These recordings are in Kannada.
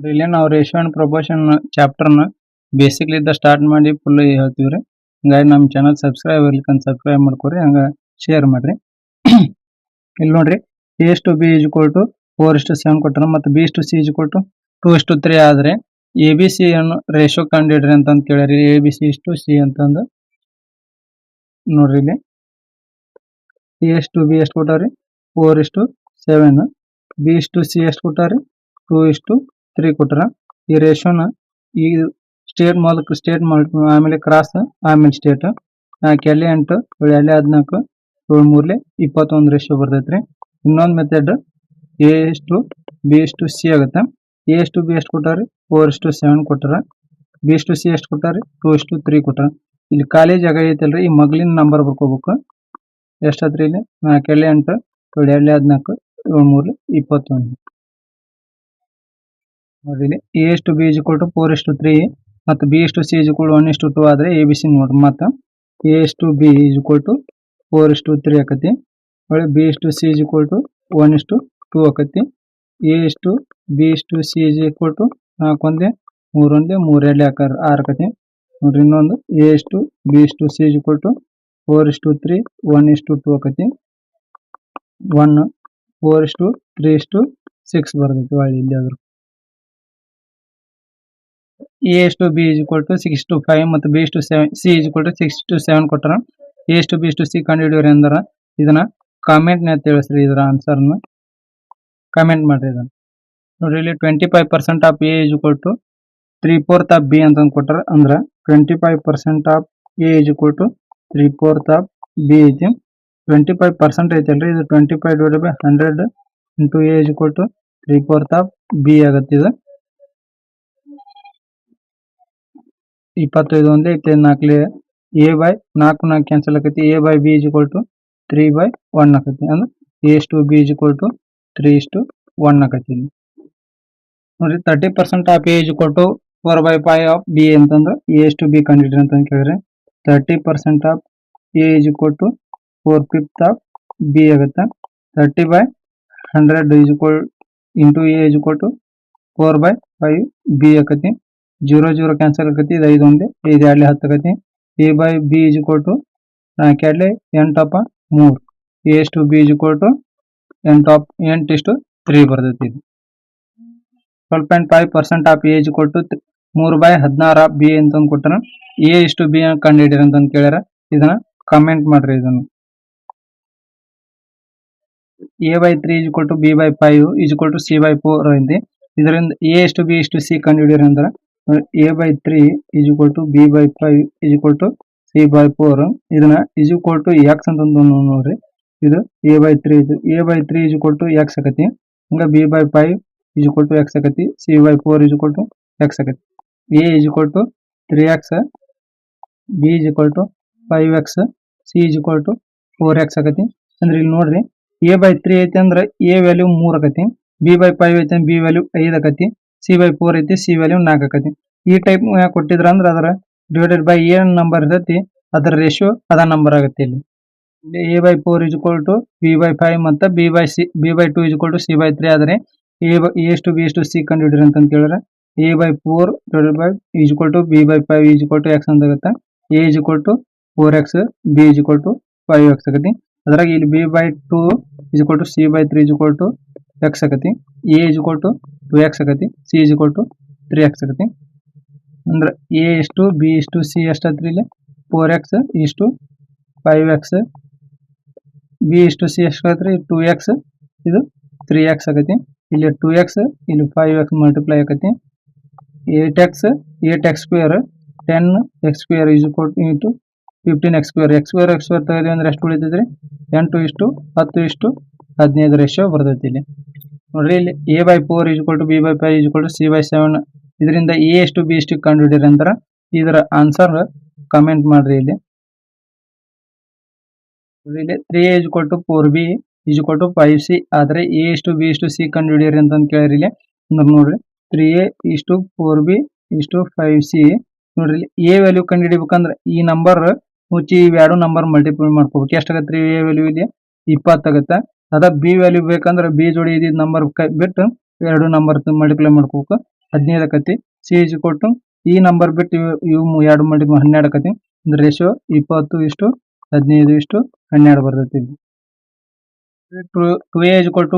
ಇಲ್ಲಿ ನಾವು ರೇಷಿಯೋ ಅಂಡ್ ಪ್ರಪೋರ್ಷನ್ ಚಾಪ್ಟರ್ನ ಬೇಸಿಕ್ಲಿಂದ ಸ್ಟಾರ್ಟ್ ಮಾಡಿ ಫುಲ್ ಹೇಳ್ತೀವಿ ರೀ ಹಂಗಾಗಿ ನಮ್ಮ ಚಾನಲ್ ಸಬ್ಸ್ಕ್ರೈಬ್ ಇರ್ಲಿಕ್ಕಂತ ಸಬ್ಸ್ಕ್ರೈಬ್ ಮಾಡ್ಕೊರಿ, ಹಂಗೆ ಶೇರ್ ಮಾಡ್ರಿ. ಇಲ್ಲಿ ನೋಡ್ರಿ A to B is to four is to seven ಕೊಟ್ಟಾರ ಮತ್ತು B is to C is to two is to three ಆದರೆ ಎ ಬಿ ಸಿ ಅನ್ನು ರೇಷಿಯೋ ಕಂಡಿಡ್ರಿ ಅಂತಂದು ಕೇಳ್ಯಾರಿ. ಎ ಬಿ ಸಿ ಇಷ್ಟು ಸಿ ಅಂತಂದು ನೋಡ್ರಿ ಇಲ್ಲಿ. ಎ ಟು ಬಿ ಎಷ್ಟು ಕೊಟ್ಟಾರಿ four is to seven B is to C ಎಷ್ಟು ಕೊಟ್ಟಾರಿ ಟೂ ಇಷ್ಟು ತ್ರೀ ಕೊಟ್ಟಾರ ಈ ರೇಷನ್ ಈ ಸ್ಟೇಟ್ ಮೂಲಕ ಸ್ಟೇಟ್ ಆಮೇಲೆ ಕ್ರಾಸ್ ಆಮೇಲೆ ಸ್ಟೇಟ್ ನಾಲ್ಕು ಎಲ್ಲಿ ಎಂಟು ಎಲ್ಲಿ ಹದಿನಾಲ್ಕು, ಏಳು ಮೂರ್ಲೆ ಇಪ್ಪತ್ತೊಂದು ರೇಷೋ ಬರ್ತೈತ್ರಿ. ಇನ್ನೊಂದು method A is to B is to C ಆಗುತ್ತೆ. ಎ ಎಷ್ಟು ಬಿ ಎಷ್ಟು ಕೊಟ್ಟಾರಿ? ಫೋರ್ ಎಷ್ಟು ಸೆವೆನ್ ಕೊಟ್ಟಾರ ಬಿ ಎಷ್ಟು ಸಿ ಎಷ್ಟು ಕೊಟ್ಟಾರಿ? ಟೂ ಎಷ್ಟು ತ್ರೀ ಕೊಟ್ಟಾರ ಇಲ್ಲಿ ಖಾಲಿ ಜಾಗ ಐತಲ್ರಿ, ಈ ಮಗ್ಲಿನ ನಂಬರ್ ಬರ್ಕೋಬೇಕು. ಎಷ್ಟಾದ್ರಿ ಇಲ್ಲಿ? ನಾಲ್ಕು ಎಲ್ಲಿ ಎಂಟು, ಏಳು ಎಲ್ಲಿ ಹದಿನಾಲ್ಕು, ಏಳು ಮೂರ್ಲೆ ಇಪ್ಪತ್ತೊಂದು. ನೋಡ್ರಿ A A to B is to four ಇಷ್ಟು ತ್ರೀ ಮತ್ತು B to C is one ಇಷ್ಟು ಟು ಆದರೆ ಎ ಬಿ ಸಿ ನೋಡ್ರಿ ಮತ್ತು A to B is to four ಇಷ್ಟು ತ್ರೀ ಆಕತಿ ಹೊಳ್ಳಿ B to C is to one ಇಷ್ಟು ಟೂ ಆಕತಿ ಎ ಇಷ್ಟು ಬಿ ಇಷ್ಟು ಸಿ ಇಸ್ ಟು ನಾಲ್ಕು ಒಂದೇ ಮೂರು ಒಂದೇ ಮೂರು ಎರಡೇ ಆಕಾರ ಆರು ಆಕತಿ ನೋಡ್ರಿ ಇನ್ನೊಂದು ಎ ಇಷ್ಟು ಬಿ ಇಷ್ಟು ಸಿ ಇಸ್ ಟು ಫೋರ್ ಇಷ್ಟು ತ್ರೀ ಒನ್ ಇಷ್ಟು ಟೂ ಆಕತಿ ಒನ್ ಫೋರ್ ಇಷ್ಟು ತ್ರೀ ಟು ಸಿಕ್ಸ್ ಬರ್ತೈತಿ ಹೊಳ್ಳಿ ಇಲ್ಲಿ ಆದ್ರು A to B is to six to five ಮತ್ತು B to seven C is to six to seven ಕೊಟ್ಟರ. A to B to C ಕಂಡುಹಿಡಿಯೋರಿ ಅಂದ್ರ ಇದನ್ನ ಕಾಮೆಂಟ್ನ ತಿಳಿಸ್ರಿ ಇದರ ಆನ್ಸರ್ನ ಕಾಮೆಂಟ್ ಮಾಡ್ರಿ ಇದನ್ನು. ನೋಡ್ರಿ ಇಲ್ಲಿ twenty five percent of A is to three fourth of B ಅಂತ ಕೊಟ್ಟಾರ. ಅಂದ್ರೆ twenty five percent of A is to three fourth of B ಐತಿ. ಟ್ವೆಂಟಿ ಫೈವ್ ಪರ್ಸೆಂಟ್ ಐತಲ್ರಿ. ಇದು twenty five divide by hundred into A is to three fourth of B ಆಗತ್ತೆ ಇದು ಇಪ್ಪತ್ತೈದು ಒಂದೇ ಐತೆ ನಾಲ್ಕಲೇ ಎ ಬೈ ನಾಲ್ಕು ನಾಲ್ಕು ಕ್ಯಾನ್ಸಲ್ ಆಕೈತಿ. A by B is equal to three by one ಆಕೈತಿ. ಅಂದ್ರೆ A is to B is equal to three is to one ಆಕೈತಿ ಇಲ್ಲಿ. ನೋಡ್ರಿ thirty percent of A is equal to four by five of B ಅಂತಂದ್ರೆ ಎ ಇಸ್ ಟು ಬಿ ಕಂಡಿಡ್ರಿ ಅಂತ ಕೇಳಿದ್ರೆ thirty percent of A is equal to four fifth of B ಆಗುತ್ತೆ. Thirty by hundred is equal into A is equal to four by five B ಆಕತಿ ಜೀರೋ ಜೀರೋ ಕ್ಯಾನ್ಸಲ್ ಆಕತಿ ಇದು ಐದು ಒಂದೇ ಐದು ಎರಡ್ಲೆ ಹತ್ತು ಆಕತಿ ಎ ಬೈ ಬಿ ಇಜ್ ಕೊಟ್ಟು ನಾಲ್ಕು ಎರಡ್ಲೆ ಎಂಟಪ್ಪ ಮೂರು. A is to B is ಕೊಟ್ಟು ಟು ಎಂಟು ಇಷ್ಟು ತ್ರೀ ಬರ್ತೈತಿ ಇದು. Twelve point five percent of A is equal to ಮೂರು ಬೈ ಹದಿನಾರು ಆಫ್ ಬಿ ಅಂತ ಕೊಟ್ಟನ ಎ ಇಷ್ಟು ಬಿ ಕಂಡು ಹಿಡೀರಿ ಅಂತ ಕೇಳ್ಯಾರ. ಇದನ್ನ ಕಮೆಂಟ್ ಮಾಡ್ರಿ ಇದನ್ನು. ಎ ಬೈ ತ್ರೀ ಇಜ್ ಕೊಟ್ಟು ಬಿ ಬೈ ಫೈವ್ ಇಜ್ ಕೊಟ್ಟು ಸಿ ಬೈ ಫೋರ್ ಐತಿ ಇದರಿಂದ ಎ ಇಷ್ಟು ಬಿ ಇಷ್ಟು ಸಿ ಕಂಡು ಹಿಡೀರಿ ಅಂದ್ರೆ. A by three is equal to B by five is equal to C by four ಇದನ್ನ ಈಸ್ ಈಕ್ವಲ್ ಟು ಎಕ್ಸ್ ಅಂತ ನೋಡ್ರಿ. ಇದು ಎ ಬೈ ತ್ರೀ ಇದು. A by three is equal to x ಆಕತಿ. ಹಂಗ B by five is equal to x ಆಗತಿ C by four is equal to x ಆಗತಿ A is equal to three x B is equal to five x C is equal to four x ಆಕತಿ. ಅಂದ್ರೆ ಇಲ್ಲಿ ನೋಡ್ರಿ. ಎ ಬೈ ತ್ರೀ ಐತಿ ಅಂದ್ರೆ ಎ ವ್ಯಾಲ್ಯೂ ಮೂರ್ ಆಗತಿ ಬಿ ಬೈ ಫೈವ್ ಐತಿ ಬಿ ವ್ಯಾಲ್ಯೂ ಐದ್ ಆಕತಿ. ಸಿ ಬೈ ಫೋರ್ ಐತಿ ಸಿ ವ್ಯಾಲ್ಯೂ ನಾಲ್ಕು ಆಕತಿ. ಈ ಟೈಪ್ ಕೊಟ್ಟಿದ್ರ ಅಂದ್ರೆ ಅದರ ಡಿವೈಡೆಡ್ ಬೈ ಏನ್ ನಂಬರ್ ಇರ್ತೈತಿ, ಅದರ ರೇಷಿಯೋ ಅದ ನಂಬರ್ ಆಗುತ್ತೆ ಇಲ್ಲಿ. A by four is equal to B by five ಮತ್ತು B by C B by two is equal to C by three ಆದರೆ A by is to B ಎಷ್ಟು ಸಿ ಕಂಡು ಹಿಡಿರಿ ಅಂತ ಹೇಳಿದ್ರೆ A by four divided by is equal to B by five is equal to x ಅಂತ ಆಗುತ್ತೆ. A is equal to four x B is equal to five x ಆಗುತ್ತೆ. ಅದ್ರಾಗ ಇಲ್ಲಿ B by two is equal to C by three is equal to x ಆಗತಿ? A is equal to two x ಆಗತಿ? C is equal to three x ಆಗತಿ? ಅಂದ್ರೆ ಎ ಇಷ್ಟು ಬಿ ಇಷ್ಟು ಸಿ ಎಷ್ಟಾತ್ರಿ ಇಲ್ಲಿ? ಫೋರ್ ಎಕ್ಸ್ ಇಷ್ಟು ಫೈವ್ ಎಕ್ಸ್ ಬಿ ಇಷ್ಟು ಸಿ ಎಷ್ಟು ಆಗತ್ರಿ ಟೂ ಎಕ್ಸ್ ಇದು ತ್ರೀ ಎಕ್ಸ್ ಆಗತಿ. ಇಲ್ಲಿ ಟೂ ಎಕ್ಸ್ ಇಲ್ಲಿ five x multiply ಆಗತಿ. Eight x eight x square ten x square is into fifteen x square x square x square ತೆಗೆದ್ವಿ ಅಂದ್ರೆ ಎಷ್ಟು ಉಳಿತೈತ್ರಿ? ಎಂಟು ಇಷ್ಟು, ಹತ್ತು ಇಷ್ಟು, ಹದಿನೈದು ರೇಷಿಯೋ ಬರ್ತೈತಿ ಇಲ್ಲಿ. ನೋಡ್ರಿ ಇಲ್ಲಿ A by four is to B by five is to C by seven ಇದರಿಂದ ಎ ಎಷ್ಟು ಬಿ ಎಷ್ಟು ಕಂಡು ಹಿಡಿಯರಿ ಅಂತಾರ ಇದರ ಆನ್ಸರ್ ಕಮೆಂಟ್ ಮಾಡ್ರಿ ಇಲ್ಲಿ. ಇಲ್ಲಿ three is to four B is to five C ಆದ್ರೆ ಎ ಎಷ್ಟು ಬಿ ಎಷ್ಟು ಸಿ ಕಂಡು ಹಿಡಿಯರಿ ಅಂತ ಕೇಳಿರಿ ಇಲ್ಲಿ. ನೋಡ್ರಿ ತ್ರೀ ಎ ಇಷ್ಟು ಫೋರ್ ಬಿ ಇಷ್ಟು ಫೈವ್ ಸಿ ನೋಡ್ರಿ ಇಲ್ಲಿ ಎ ವ್ಯಾಲ್ಯೂ ಕಂಡು ಹಿಡಿಬೇಕಂದ್ರೆ ಈ ನಂಬರ್ ಮುಚ್ಚಿ ಇವೆರಡು ನಂಬರ್ ಮಲ್ಟಿಪ್ಲೈ ಮಾಡ್ಕೋಬೇಕು. ಎಷ್ಟಾಗತ್ತೆ ರೀ ಎ ವ್ಯಾಲ್ಯೂ ಇದೆ ಇಪ್ಪತ್ತಾಗತ್ತೆ ಅದ ಬಿ ವ್ಯಾಲ್ಯೂ ಬೇಕಂದ್ರೆ ಬಿ ಜೋಡಿ ಇದ್ದಿದ್ದು ನಂಬರ್ ಬಿಟ್ಟು ಎರಡು ನಂಬರ್ ಮಲ್ಟಿಪ್ಲೈ ಮಾಡ್ಕೋಬೇಕು ಹದಿನೈದು ಆಕತಿ. ಸಿ ಈಜು ಕೊಟ್ಟು ಈ ನಂಬರ್ ಬಿಟ್ಟು ಇವು ಎರಡು ಮಾಡಿ ಹನ್ನೆರಡು ಆಕತಿ. ಅಂದ್ರೆ ರೇಷಿಯೋ ಇಪ್ಪತ್ತು ಇಷ್ಟು, ಹದಿನೈದು ಇಷ್ಟು, ಹನ್ನೆರಡು ಬರ್ತೈತಿ. To two A equal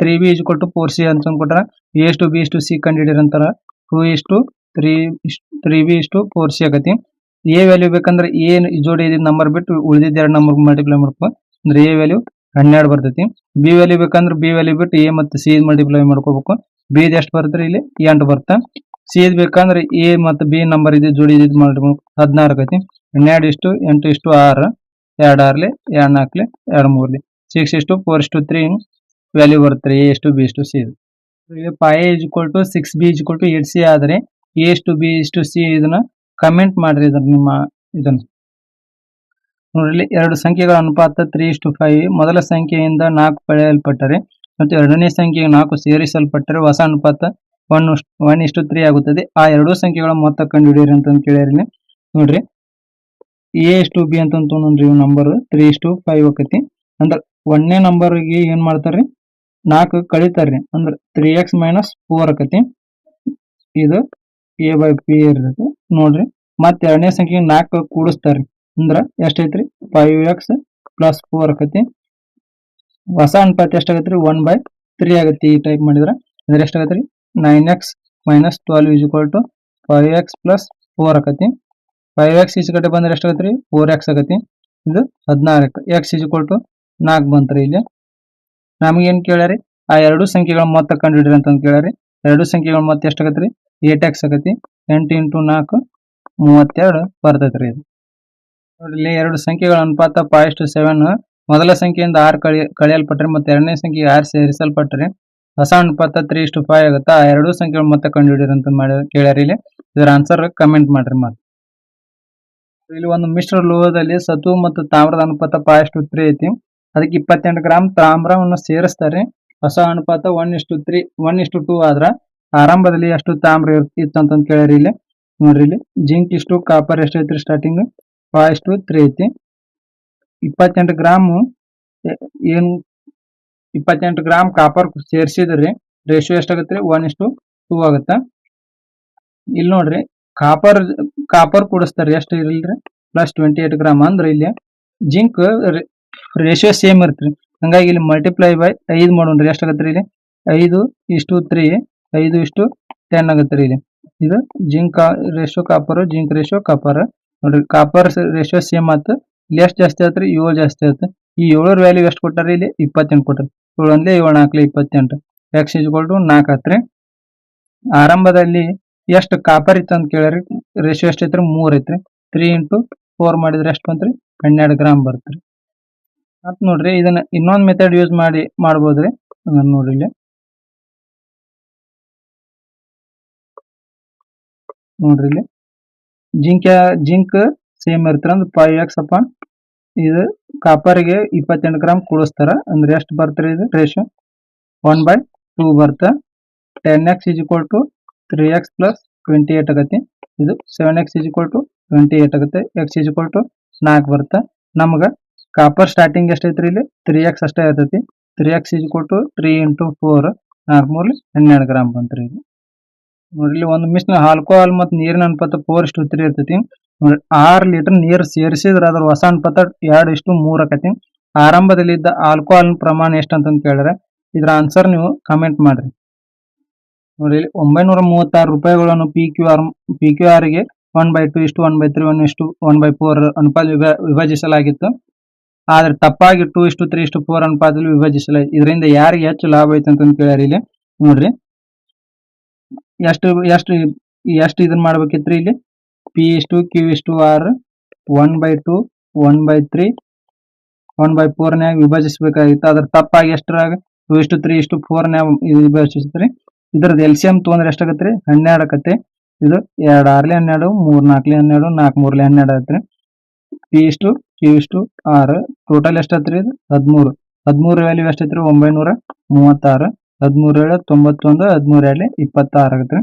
three B ಈಜು ಕೊಟ್ಟು ಟು ಫೋರ್ ಸಿ ಅಂತ ಕೊಟ್ರ ಎ ಇಷ್ಟು ಬಿ ಇಷ್ಟು ಸಿ ಕಂಡು ಅಂತಾರ. ಟು ಇಷ್ಟು ತ್ರೀ ತ್ರೀ ಬಿ ಇಷ್ಟು ಫೋರ್ ಸಿ ಆಗತಿ ಎ ವ್ಯಾಲ್ಯೂ ಬೇಕಂದ್ರೆ ಎ ಜೋಡಿ ಇದ್ದಿದ್ದ ನಂಬರ್ ಬಿಟ್ಟು ಉಳಿದಿದ್ದ ಎರಡು ನಂಬರ್ ಮಲ್ಟಿಪ್ಲೈ ಮಾಡ್ಕೊ. ಅಂದ್ರೆ ಎ ವ್ಯಾಲ್ಯೂ ಹನ್ನೆರಡು ಬರ್ತೈತಿ. ಬಿ ವ್ಯಾಲ್ಯೂ ಬೇಕಂದ್ರೆ ಬಿ ವ್ಯಾಲ್ಯೂ ಬಿಟ್ಟು ಎ ಮತ್ತು ಸಿ ಮಲ್ಟಿಪ್ಲೈ ಮಾಡ್ಕೋಬೇಕು. ಬಿ ಎಷ್ಟು ಬರುತ್ತೆ ಇಲ್ಲಿ? ಎಂಟು ಬರ್ತಾ. ಸಿ ಇದ್ ಬೇಕಂದ್ರೆ ಎ ಮತ್ತು ಬಿ ನಂಬರ್ ಇದೆ, ಜೋಡಿ ಇದು ಮಾಡಿ ಹದಿನಾರು ಆಗೈತಿ ಹನ್ನೆರಡು ಇಷ್ಟು, ಎಂಟು ಇಷ್ಟು, ಆರು. ಎರಡು ಆರ್ಲಿ, ಎರಡು ನಾಲ್ಕಲಿ ಎರಡು ಮೂರ್ಲಿ. ಸಿಕ್ಸ್ ಇಷ್ಟು ಫೋರ್ ಇಷ್ಟು ತ್ರೀ ವ್ಯಾಲ್ಯೂ ಬರುತ್ತೆ ಎ ಎಷ್ಟು ಬಿ ಎಷ್ಟು C by is equal to six B is to eight C ಆದರೆ ಎ ಎಷ್ಟು ಬಿ ಇಷ್ಟು ಸಿ ಇದನ್ನ ಕಮೆಂಟ್ ಮಾಡ್ರಿ ಇದನ್ನ ನಿಮ್ಮ ಇದನ್ನ. ನೋಡ್ರಿ ಇಲ್ಲಿ ಎರಡು ಸಂಖ್ಯೆಗಳ ಅನುಪಾತ ತ್ರೀ ಇಷ್ಟು ಫೈವ್ ಮೊದಲ ಸಂಖ್ಯೆಯಿಂದ ನಾಲ್ಕು ಕಳೆಯಲ್ಪಟ್ಟರೆ ಮತ್ತು ಎರಡನೇ ಸಂಖ್ಯೆಗೆ ನಾಲ್ಕು ಸೇರಿಸಲ್ಪಟ್ಟರೆ ಹೊಸ ಅನುಪಾತ ಒನ್ ಒನ್ ಇಷ್ಟು ತ್ರೀ ಆಗುತ್ತದೆ. ಆ ಎರಡು ಸಂಖ್ಯೆಗಳ ಮೊತ್ತ ಕಂಡುಹಿಡಿಯಿರಿ ಅಂತ ಕೇಳಿರಿ. ನೋಡ್ರಿ ಎ ಇಷ್ಟು ಬಿ ಅಂತ ನೋಡ್ರಿ ನಂಬರ್ ತ್ರೀ ಇಷ್ಟು ಫೈವ್ ಆಕತಿ. ಅಂದ್ರ ಒಂದನೇ ನಂಬರ್ಗೆ ಏನ್ ಮಾಡ್ತಾರ್ರಿ? ನಾಲ್ಕು ಕಳಿತಾರ್ರಿ. ಅಂದ್ರೆ ತ್ರೀ ಎಕ್ಸ್ ಮೈನಸ್ ಫೋರ್ ಆಕತಿ. ಇದು ಎ ಬೈ ಪಿ ಇರ್ತೈತಿ ನೋಡ್ರಿ, ಮತ್ತೆ ಎರಡನೇ ಸಂಖ್ಯೆ ನಾಲ್ಕು ಕೂಡಿಸ್ತಾರ್ರಿ. ಅಂದ್ರ ಎಷ್ಟೈತ್ರಿ? ಫೈವ್ ಎಕ್ಸ್ ಪ್ಲಸ್ ಫೋರ್ ಆಕತಿ. ಹೊಸ ಅನುಪಾತ ಎಷ್ಟಾಗತ್ರಿ? ಒನ್ ಬೈ ತ್ರೀ ಆಗತ್ತೆ ಈ ಟೈಪ್ ಮಾಡಿದ್ರ. ಅಂದ್ರೆ ಎಷ್ಟಾಗತ್ರಿ? Nine x minus twelve is equal to five x plus four ಆಕತಿ. ಫೈವ್ ಎಕ್ಸ್ ಈಚೆ ಕಡೆ ಬಂದ್ರೆ ಎಷ್ಟಾಗತ್ರಿ? ಫೋರ್ ಎಕ್ಸ್ ಆಗತಿ ಇದು ಹದಿನಾಲ್ಕು ಎಕ್ಸ್ ಇಸ್ ಈಕ್ವಲ್ ಟು ನಾಲ್ಕು ಬಂತ್ರಿ ಇಲ್ಲಿ. ನಮಗೇನು ಕೇಳ್ಯಾರಿ? ಆ ಎರಡು ಸಂಖ್ಯೆಗಳ ಮೊತ್ತ ಕಂಡುಹಿಡ್ರಿ ಅಂತ ಕೇಳ್ಯಾರಿ. ಎರಡು ಸಂಖ್ಯೆಗಳ ಮೊತ್ತ ಎಷ್ಟಾಗತ್ರಿ? ಏಟ್ ಎಕ್ಸ್ ಆಗತಿ ಎಂಟು ಇಂಟು ನಾಲ್ಕು, ಮೂವತ್ತೆರಡು ಬರ್ತೈತ್ರಿ ಇದು. ಇಲ್ಲಿ ಎರಡು ಸಂಖ್ಯೆಗಳ ಅನುಪಾತ ಫೈವ್ ಟು ಸೆವೆನ್ ಮೊದಲ ಸಂಖ್ಯೆಯಿಂದ ಆರ್ ಕಳಿ, ಕಳೆಯಲ್ಪಟ್ರೆ ಮತ್ತು ಎರಡನೇ ಸಂಖ್ಯೆಗೆ ಆರ್ ಸೇರಿಸಲ್ಪಟ್ರೆ ಹೊಸ ಅನುಪಾತ ತ್ರೀ ಇಷ್ಟು ಫೈವ್ ಆಗುತ್ತಾ, ಆ ಎರಡು ಸಂಖ್ಯೆಗಳು ಮತ್ತೆ ಕಂಡು ಅಂತ ಮಾಡಿ, ಕೇಳ್ಯಾರ ಇಲ್ಲಿ. ಇದರ ಆನ್ಸರ್ ಕಮೆಂಟ್ ಮಾಡ್ರಿ ಮತ್ತೆ ಇಲ್ಲಿ ಒಂದು ಮಿಶ್ರ ಲೋಹದಲ್ಲಿ ಸತು ಮತ್ತು ತಾಮ್ರದ ಅನುಪಾತ ಫೈವ್ ಟು ತ್ರೀ ಐತಿ. ಅದಕ್ಕೆ ಇಪ್ಪತ್ತೆಂಟು ಗ್ರಾಮ್ ತಾಮ್ರವನ್ನು ಸೇರಿಸ್ತಾರೆ. ಹೊಸ ಅನುಪಾತ ಒನ್ ಇಷ್ಟು ತ್ರೀ ಒನ್ ಇಷ್ಟು ಟೂ ಆದ್ರ ಆರಂಭದಲ್ಲಿ ಎಷ್ಟು ತಾಮ್ರ ಇತ್ತು ಅಂತ ಕೇಳ್ಯಾರ ಇಲ್ಲಿ. ನೋಡ್ರಿ ಇಲ್ಲಿ, ಜಿಂಕ್ ಇಷ್ಟು ಕಾಪರ್ ಎಷ್ಟು ಐತ್ರಿ ಸ್ಟಾರ್ಟಿಂಗ್ ಇಷ್ಟು ತ್ರೀ ಐತಿ ಇಪ್ಪತ್ತೆಂಟು ಗ್ರಾಮು ಏನು, ಇಪ್ಪತ್ತೆಂಟು ಗ್ರಾಮ್ ಕಾಪರ್ ಸೇರಿಸಿದ್ರಿ ರೇಷಿಯೋ ರೀ? ಒನ್ ಇಷ್ಟು ಟೂ ಆಗುತ್ತೆ. ಇಲ್ಲಿ ನೋಡ್ರಿ ಕಾಪರ್ ಕಾಪರ್ ಕೂಡಿಸ್ತಾರೆ, ಎಷ್ಟು ಇರಲ್ರಿ? ಪ್ಲಸ್ ಟ್ವೆಂಟಿ ಏಟ್ ಗ್ರಾಮ್ ಅಂದ್ರೆ ಇಲ್ಲಿ. ಜಿಂಕ್ ರೇಷಿಯೋ ಸೇಮ್ ಇರ್ತ್ರಿ. ಹಂಗಾಗಿ ಇಲ್ಲಿ ಮಲ್ಟಿಪ್ಲೈ ಬೈ ಐದು ಮಾಡೋಣ್ರಿ ರೀ ಇಲ್ಲಿ? ಐದು ಇಷ್ಟು ತ್ರೀ ಐದು ಇಷ್ಟು ಟೆನ್ ಆಗತ್ರಿ ಇಲ್ಲಿ. ಇದು zinc ratio copper zinc ratio copper ನೋಡ್ರಿ ಕಾಪರ್ ರೇಷಿಯೋ ಸೇಮ್ ಆಯ್ತು ಇಲ್ಲಿ ಎಷ್ಟು ಜಾಸ್ತಿ ಆತ್ರಿ ಏಳು ಜಾಸ್ತಿ ಆಯ್ತು ಈ ಏಳರ ವ್ಯಾಲ್ಯೂ ಎಷ್ಟು ಕೊಟ್ಟಾರಿ ಇಲ್ಲಿ? ಇಪ್ಪತ್ತೆಂಟು ಕೊಟ್ಟಾರ. ಏಳು ಅಂದ್ರೆ ಏಳು ನಾಲ್ಕಲೆ ಇಪ್ಪತ್ತೆಂಟು. ಎಕ್ಸ್ ಟು ನಾಲ್ಕು ಆತ್ರಿ ಆರಂಭದಲ್ಲಿ ಎಷ್ಟು ಕಾಪರ್ ಇತ್ತು ಅಂತ ಕೇಳ್ರಿ. ರೇಷಿಯೋ ಎಷ್ಟು ಐತ್ರಿ? ಮೂರ್ ಐತ್ರಿ ತ್ರೀ ಇಂಟು ಫೋರ್ ಮಾಡಿದ್ರೆ ಎಷ್ಟು ಬಂತ್ರಿ? ಹನ್ನೆರಡು ಗ್ರಾಮ್ ಬರ್ತ್ರಿ ಮತ್ ನೋಡ್ರಿ, ಇದನ್ನ ಇನ್ನೊಂದ್ ಮೆಥಡ್ ಯೂಸ್ ಮಾಡಿ ಮಾಡ್ಬೋದ್ರಿ ನೋಡ್ರಿ ಇಲ್ಲಿ. ನೋಡ್ರಿ ಇಲ್ಲಿ. ಜಿಂಕ್ ಜಿಂಕ್ ಸೇಮ್ ಇರ್ತಾರ ಅಂದ್ರೆ ಫೈವ್ ಎಕ್ಸ್ ಅಪ್ಪ ಇದು ಕಾಪರ್ಗೆ ಇಪ್ಪತ್ತೆಂಟು ಗ್ರಾಮ್ ಕೂಡಿಸ್ತಾರ. ಅಂದ್ರೆ ಎಷ್ಟು ಬರ್ತಾರೆ ಇದು ರೇಷೋ ಒನ್ ಬೈ ಟೂ ಬರ್ತ ten x is equal to three x plus twenty eight ಆಗತ್ತೆ. ಇದು seven x is equal to twenty eight ಆಗುತ್ತೆ. ಎಕ್ಸ್ ಇಸ್ ಈಕ್ವಲ್ ಟು ನಾಲ್ಕು ಬರುತ್ತೆ. ನಮ್ಗೆ ಕಾಪರ್ ಸ್ಟಾರ್ಟಿಂಗ್ ಎಷ್ಟೈತ್ರಿ ಇಲ್ಲಿ? ತ್ರೀ ಎಕ್ಸ್ ಅಷ್ಟೇ ಇರ್ತೈತಿ. Three x is equal to three into four ನಾಲ್ಕು ಮೂರ್ಲಿ ಹನ್ನೆರಡು ಗ್ರಾಮ್ ಬಂತ್ರಿ ಇದು. ನೋಡ್ರಿ ಇಲ್ಲಿ ಒಂದು ಮಿಸ್ನ ಆಲ್ಕೋಹಾಲ್ ಮತ್ತು ನೀರಿನ ಅನುಪಾತ ಫೋರ್ ಇಷ್ಟು ತ್ರೀ ಇರ್ತೈತಿ. ನೋಡ್ರಿ ಆರು ಲೀಟರ್ ನೀರು ಸೇರಿಸಿದ್ರೆ ಅದ್ರ ಹೊಸ ಅನುಪಾತ ಎರಡು ಇಷ್ಟು ಮೂರ್ ಆಕತಿ. ಆರಂಭದಲ್ಲಿದ್ದ ಆಲ್ಕೋಹಾಲ್ ಪ್ರಮಾಣ ಎಷ್ಟು ಅಂತ ಕೇಳಿದ್ರೆ ಇದ್ರ ಆನ್ಸರ್ ನೀವು ಕಮೆಂಟ್ ಮಾಡ್ರಿ. ನೋಡಿ ಇಲ್ಲಿ ಒಂಬೈನೂರ ಮೂವತ್ತಾರು ರೂಪಾಯಿಗಳನ್ನು P Q R P Q ಆರ್ಗೆ one by two ಇಷ್ಟು ಒನ್ ಬೈ ತ್ರೀ ಒನ್ ಇಷ್ಟು ಒನ್ ಬೈ ಫೋರ್ ಅನುಪಾತ ವಿಭ- ವಿಭಜಿಸಲಾಗಿತ್ತು. ಆದ್ರೆ ತಪ್ಪಾಗಿ ಟು ಇಷ್ಟು ತ್ರೀ ಇಷ್ಟು ಫೋರ್ ಅನುಪಾತದಲ್ಲಿ ವಿಭಜಿಸಲ, ಇದರಿಂದ ಯಾರಿಗೆ ಹೆಚ್ಚು ಲಾಭ ಐತೆ ಅಂತ ಕೇಳ್ಯಾರ ಇಲ್ಲಿ. ನೋಡ್ರಿ ಎಷ್ಟು ಎಷ್ಟು ಎಷ್ಟು ಇದನ್ನ ಮಾಡ್ಬೇಕಿತ್ರಿ ಇಲ್ಲಿ? ಪಿ ಇಷ್ಟು ಕ್ಯೂ ಇಷ್ಟು R one by two one by three one by four ನ್ಯಾಗ ವಿಭಜಿಸಬೇಕಾಗಿತ್ತು. ಅದ್ರ ತಪ್ಪಾಗಿ ಎಷ್ಟರಾಗ ಟು ಇಷ್ಟು ತ್ರೀ ಇಷ್ಟು ಫೋರ್ ನ್ಯಾಗ ವಿಭಜಿಸ್ತ್ರಿ. ಇದ್ರದ್ದು ಎಲ್ ಸಿ ಎಂ ತೊಗೊಂಡ್ರೆ ಎಷ್ಟಾಗತ್ರಿ? ಹನ್ನೆರಡು ಆಗತ್ತೆ. ಇದು ಎರಡು ಆರ್ಲಿ ಹನ್ನೆರಡು, ಮೂರ್ ನಾಲ್ಕಲಿ ಹನ್ನೆರಡು, ನಾಲ್ಕು ಮೂರ್ಲಿ ಹನ್ನೆರಡು ಆಯ್ತ್ರಿ ಪಿ ಇಷ್ಟು ಕ್ಯೂ ಇಷ್ಟು ಆರ್ ಟೋಟಲ್ ಎಷ್ಟಾತ್ರಿ ಇದು? ಹದಿಮೂರು. ಹದಿಮೂರು ವ್ಯಾಲ್ಯೂ ಎಷ್ಟೈತ್ರಿ ಒಂಬೈನೂರ ಮೂವತ್ತಾರು. ಹದಿಮೂರು ಎರಡು ತೊಂಬತ್ತೊಂದು, ಹದಿಮೂರು ಏಳು, ಇಪ್ಪತ್ತಾರು ಆಗುತ್ತೆ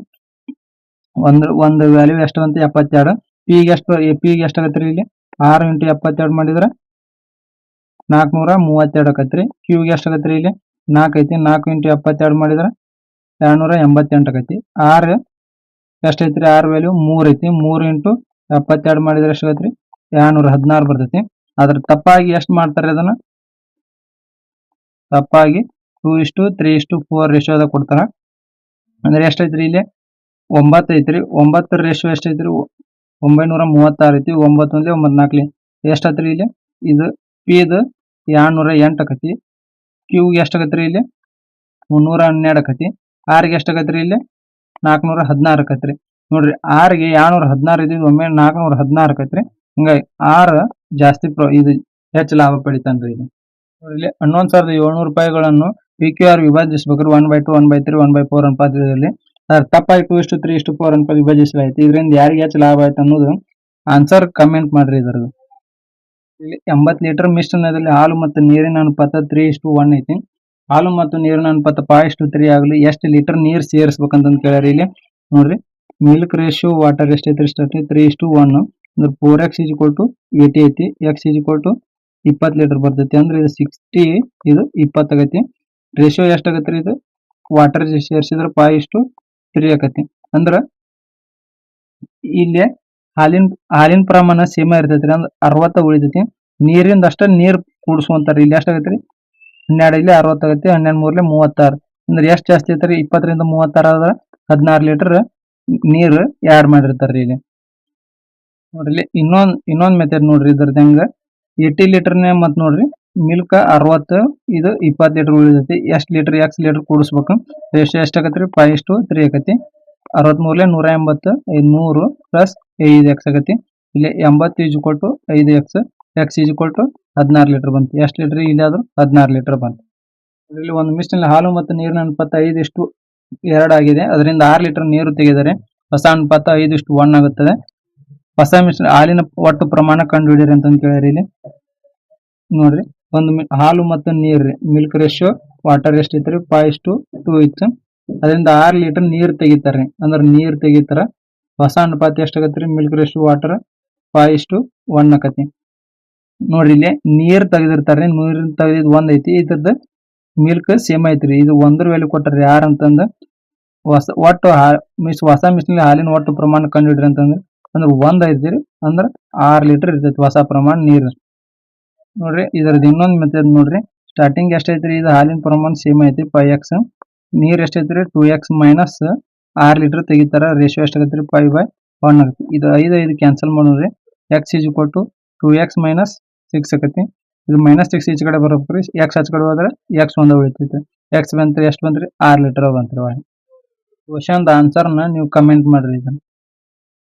ಒಂದ್, ಒಂದು ವ್ಯಾಲ್ಯೂ ಎಷ್ಟು ಅಂತ ಎಪ್ಪತ್ತೆರಡು. ಪಿಗೆ ಎಷ್ಟು ಪಿಗೆ ರೀ ಇಲ್ಲಿ? ಆರು ಇಂಟು ಎಪ್ಪತ್ತೆರಡು ಮಾಡಿದ್ರ ನಾಲ್ಕುನೂರ ಮೂವತ್ತೆರಡು ಆಕತ್ರಿ ಕ್ಯೂಗೆ ರೀ ಇಲ್ಲಿ? ನಾಲ್ಕು ಐತಿ. ನಾಲ್ಕು ಇಂಟು ಎಪ್ಪತ್ತೆರಡು ಮಾಡಿದ್ರ ಎರಡ್ನೂರ ಎಂಬತ್ತೆಂಟು ಆಕೈತಿ ಆರು ಎಷ್ಟು ಐತ್ರಿ? ಆರು ವ್ಯಾಲ್ಯೂ ಮೂರು ಐತಿ. ಮೂರು ಇಂಟು ಎಪ್ಪತ್ತೆರಡು ಮಾಡಿದ್ರೆ ಎಷ್ಟು ಆಗತ್ರಿ ಎರಡ್ನೂರ ಹದಿನಾರು ಬರ್ತೈತಿ. ಅದ್ರ ತಪ್ಪಾಗಿ ಎಷ್ಟು ಮಾಡ್ತಾರೆ ಅದನ್ನ? ತಪ್ಪಾಗಿ ಟೂ ಇಷ್ಟು ತ್ರೀ ಇಷ್ಟು ಫೋರ್ ರೇಷಿಯೋದಾಗ ಕೊಡ್ತಾರ. ಅಂದ್ರೆ ಎಷ್ಟೈತ್ರಿ ಇಲ್ಲಿ? ಒಂಬತ್ತು ಐತ್ರಿ. ಒಂಬತ್ತರ ರೇಷಿಯೋ ಎಷ್ಟೈತ್ರಿ? ಒಂಬೈನೂರ ಮೂವತ್ತಾರು ಐತಿ. ಒಂಬತ್ತು ಅಂದ್ರೆ ಒಂಬತ್ತು ನಾಲ್ಕಲಿ ಎಷ್ಟಾತ್ರಿ ಇಲ್ಲಿ? ಇದು ಪಿ ಇದು ಎರಡ್ನೂರ ಎಂಟು ಆಕತಿ. ಕ್ಯೂ ಎಷ್ಟು ಆಗತ್ರಿ ಇಲ್ಲಿ? ಮುನ್ನೂರ ಹನ್ನೆರಡು ಆಕತಿ. ಆರ್ಗೆ ಎಷ್ಟು ಆಗತ್ರಿ ಇಲ್ಲಿ? ನಾಲ್ಕುನೂರ ಹದಿನಾರು ಆಕತ್ರಿ. ನೋಡ್ರಿ ಆರ್ಗೆ ಎರಡ್ನೂರ ಹದಿನಾರು ಇದ್ದಿದ್ದು ಒಮ್ಮೆ ನಾಲ್ಕುನೂರ ಹದಿನಾರು ಆಕತ್ರಿ. ಹಿಂಗಾಗಿ ಆರ್ ಜಾಸ್ತಿ ಪ್ರೊ ಇದು ಹೆಚ್ಚು ಲಾಭ ಪಡಿತಾನ್ರಿ ಇದು. ಇಲ್ಲಿ ಹನ್ನೊಂದು ಸಾವಿರದ ಏಳ್ನೂರು ರೂಪಾಯಿಗಳನ್ನು P Q R ವಿಭಜಿಸಬೇಕು one by two one by three one by four ಅನುಪಾತದಲ್ಲಿ ಸರ್ ತಪ್ಪಾಗಿ ಟು ಇಷ್ಟು ತ್ರೀ, ಇಷ್ಟು ಫೋರ್ ಅನುಪಾತ ವಿಭಜಿಸಲಾಯಿತು. ಇದರಿಂದ ಯಾರಿಗೆ ಹೆಚ್ಚು ಲಾಭ ಆಯ್ತು ಅನ್ನೋದು ಆನ್ಸರ್ ಕಮೆಂಟ್ ಮಾಡ್ರಿ ಇದರದು ಇಲ್ಲಿ ಎಂಬತ್ತು ಲೀಟರ್ ಮಿಶ್ರಣದಲ್ಲಿ ಹಾಲು ಮತ್ತು ನೀರಿನ ಅನುಪಾತ ತ್ರೀ ಇಷ್ಟು ಒನ್ ಐತಿ. ಹಾಲು ಮತ್ತು ನೀರಿನ ಅನುಪಾತ ಫೈವ್ ಇಷ್ಟು ತ್ರೀ ಆಗಲಿ, ಎಷ್ಟು ಲೀಟರ್ ನೀರು ಸೇರಿಸ್ಬೇಕಂತಂದು ಕೇಳ್ಯಾರ ಇಲ್ಲಿ. ನೋಡ್ರಿ ಮಿಲ್ಕ್ ರೇಷಿಯೋ ವಾಟರ್ ಎಷ್ಟು ಐತ್ರಿ ಐತಿ. ತ್ರೀ ಇಷ್ಟು ಒನ್ ಅಂದ್ರೆ four x is equal to eighty ಐತಿ. ಎಕ್ಸ್ ಈಸ್ ಕೊಟ್ಟು ಇಪ್ಪತ್ತು ಲೀಟರ್ ಬರ್ತೈತಿ. ಅಂದ್ರೆ ಇದು ಸಿಕ್ಸ್ಟಿ ಇದು ಇಪ್ಪತ್ತು ಆಗೈತಿ. ರೇಷಿಯೋ ಎಷ್ಟಾಗತ್ತೆ ರೀ ಇದು? ವಾಟರ್ ಸೇರಿಸಿದ್ರೆ ಪಾ ಇಷ್ಟು ತ್ರೀ ಆಕತಿ ಅಂದ್ರ ಇಲ್ಲಿ ಹಾಲಿನ ಹಾಲಿನ ಪ್ರಮಾಣ ಸೀಮ ಇರ್ತೈತ್ರಿ ಅಂದ್ರೆ ಅರವತ್ತ ಉಳಿತೈತಿ. ನೀರಿಂದ ಅಷ್ಟ ನೀರ್ ಕೂಡಿಸುವಂತಾರ ಇಲ್ಲಿ ಎಷ್ಟಾಗತ್ತೆ ರೀ ಹನ್ನೆರಡು ಇಲ್ಲಿ ಅರವತ್ತಾಗತ್ತೆ ಹನ್ನೆರಡು ಮೂರ್ಲೆ ಮೂವತ್ತಾರು. ಅಂದ್ರೆ ಎಷ್ಟು ಜಾಸ್ತಿ ಐತ್ರಿ? ಇಪ್ಪತ್ತರಿಂದ ಮೂವತ್ತಾರು ಆದ್ರೆ ಹದಿನಾರು ಲೀಟರ್ ನೀರ್ ಆಡ್ ಮಾಡಿರ್ತಾರ್ರಿ ಇಲ್ಲಿ. ನೋಡ್ರಿ ಇನ್ನೊಂದ್ ಇನ್ನೊಂದ್ ಮೆಥಡ್ ನೋಡ್ರಿ ಇದ್ರದ್ದು ಹೆಂಗ? ಏಯ್ಟಿ ಲೀಟರ್ನೇ ಮತ್ ನೋಡ್ರಿ. ಮಿಲ್ಕ್ ಅರವತ್ತು, ಇದು ಇಪ್ಪತ್ತು ಲೀಟರ್ ಉಳಿದೈತಿ. ಎಷ್ಟು ಲೀಟರ್, ಎಕ್ಸ್ ಲೀಟರ್ ಕೂಡಿಸ್ಬೇಕು? ಎಷ್ಟು ಎಷ್ಟಾಗತ್ತೆ ಫೈವ್ ಇಷ್ಟು ತ್ರೀ ಆಗತ್ತೆ. ಅರವತ್ಮೂರ್ಲೆ ನೂರ ಎಂಬತ್ತು ಐದು ನೂರು ಪ್ಲಸ್ ಐದು ಎಕ್ಸ್ ಆಗತ್ತೆ. ಇಲ್ಲಿ ಎಂಬತ್ತು ಈಜು ಕೊಟ್ಟು ಐದು ಎಕ್ಸ್ ಎಕ್ಸ್ ಈಜು ಕೊಟ್ಟು ಹದಿನಾರು ಲೀಟರ್ ಬಂತು. ಎಷ್ಟು ಲೀಟರ್ ಇಲ್ಲಿ ಆದ್ರೂ ಹದಿನಾರು ಲೀಟರ್ ಬಂತು. ಇಲ್ಲಿ ಒಂದು ಮಿಷಿನಲ್ಲಿ ಹಾಲು ಮತ್ತು ನೀರಿನ ಅನುಪಾತ ಐದು ಇಷ್ಟು ಎರಡು ಆಗಿದೆ. ಅದರಿಂದ ಆರು ಲೀಟರ್ ನೀರು ತೆಗೆದರೆ ಹೊಸ ಅನುಪಾತ ಐದು ಇಷ್ಟು ಒನ್ ಆಗುತ್ತದೆ. ಹೊಸ ಮಿಷನ್ ಹಾಲಿನ ಒಟ್ಟು ಪ್ರಮಾಣ ಕಂಡುಹಿಡಿಯಿರಿ ಅಂತ ಕೇಳಿರಿ ಇಲ್ಲಿ. ನೋಡ್ರಿ. ಒಂದು ಹಾಲು ಮತ್ತು ನೀರು ಮಿಲ್ಕ್ ರೇಷಿಯೋ ವಾಟರ್ ಎಷ್ಟು ಐತ್ರಿ ಫೈವ್ ಟು ಟೂ ಇತ್ತು. ಅದರಿಂದ ಆರು ಲೀಟರ್ ನೀರು ತೆಗಿತಾರ್ರಿ. ಅಂದ್ರೆ ನೀರು ತೆಗಿತಾರ ಹೊಸ ಅನುಪಾತ ಎಷ್ಟಾಗತ್ರಿ milk ratio water five to one ಆಕತಿ ನೋಡ್ರಿ ಇಲ್ಲಿ ನೀರ್ ತೆಗೆದಿರ್ತಾರ್ರಿ. ನೀರ್ ತೆಗೆದಿದ್ ಒಂದ್ ಐತಿ. ಇದ್ರದ್ದು ಮಿಲ್ಕ್ ಸೇಮ್ ಐತ್ರಿ. ಇದು ಒಂದ್ರ ವ್ಯಾಲ್ಯೂ ಕೊಟ್ಟಾರ್ರಿ. ಯಾರ್ ಅಂತಂದ ಹೊಸ, ಒಟ್ಟು ಮಿಸ್, ಹೊಸ ಮಿಸ್ನಲ್ಲಿ ಹಾಲಿನ ಒಟ್ಟು ಪ್ರಮಾಣ ಕಂಡು ಹಿಡ್ರಿ ಅಂತಂದ್ರೆ ಅಂದ್ರೆ ಒಂದ್ ಐತ್ರಿ. ಅಂದ್ರ ಆರ್ ಲೀಟರ್ ಇರ್ತೈತಿ ಹೊಸ ಪ್ರಮಾಣ ನೀರು. ನೋಡ್ರಿ, ಇದರದ್ದು ಇನ್ನೊಂದು ಮೆಥಡ್ ನೋಡ್ರಿ. ಸ್ಟಾರ್ಟಿಂಗ್ ಎಷ್ಟೈತ್ರಿ? ಇದು ಹಾಲಿನ ಪ್ರಮಾಣ ಸೇಮ್ ಐತಿ ಫೈವ್ ಎಕ್ಸ್ ನೀರ್ ಎಷ್ಟೈತ್ರಿ? ಟೂ ಎಕ್ಸ್ ಮೈನಸ್ ಆರ್ ಲೀಟರ್ ತೆಗಿತಾರ ರೇಷಿಯೋ ಎಷ್ಟ್ ಆಗತ್ರಿ ಫೈವ್ ಬೈ ಒನ್ ಆಗತ್ತೆ ಇದು ಐದು ಐದು ಕ್ಯಾನ್ಸಲ್ ಮಾಡೋರಿ ಎಕ್ಸ್ ಈಜ್ ಕೊಟ್ಟು ಟೂ ಎಕ್ಸ್ ಮೈನಸ್ ಸಿಕ್ಸ್ ಆಕತಿ ಇದು ಮೈನಸ್ ಸಿಕ್ಸ್ ಈಚ್ ಕಡೆ ಬರ್ಬೇಕ್ರಿ. ಎಕ್ಸ್ ಹಚ್ ಕಡೆ ಹೋದ್ರೆ ಎಕ್ಸ್ ಒಂದ ಉಳಿತೈತಿ ಎಕ್ಸ್ ಬಂತ್ರಿ, ಎಷ್ಟು ಬಂತ್ರಿ? ಆರ್ ಲೀಟರ್ ಬಂತ್ರಿ ಕ್ವಶನ್ ಆನ್ಸರ್ನ ನೀವು ಕಮೆಂಟ್ ಮಾಡ್ರಿ ಇದನ್ನ.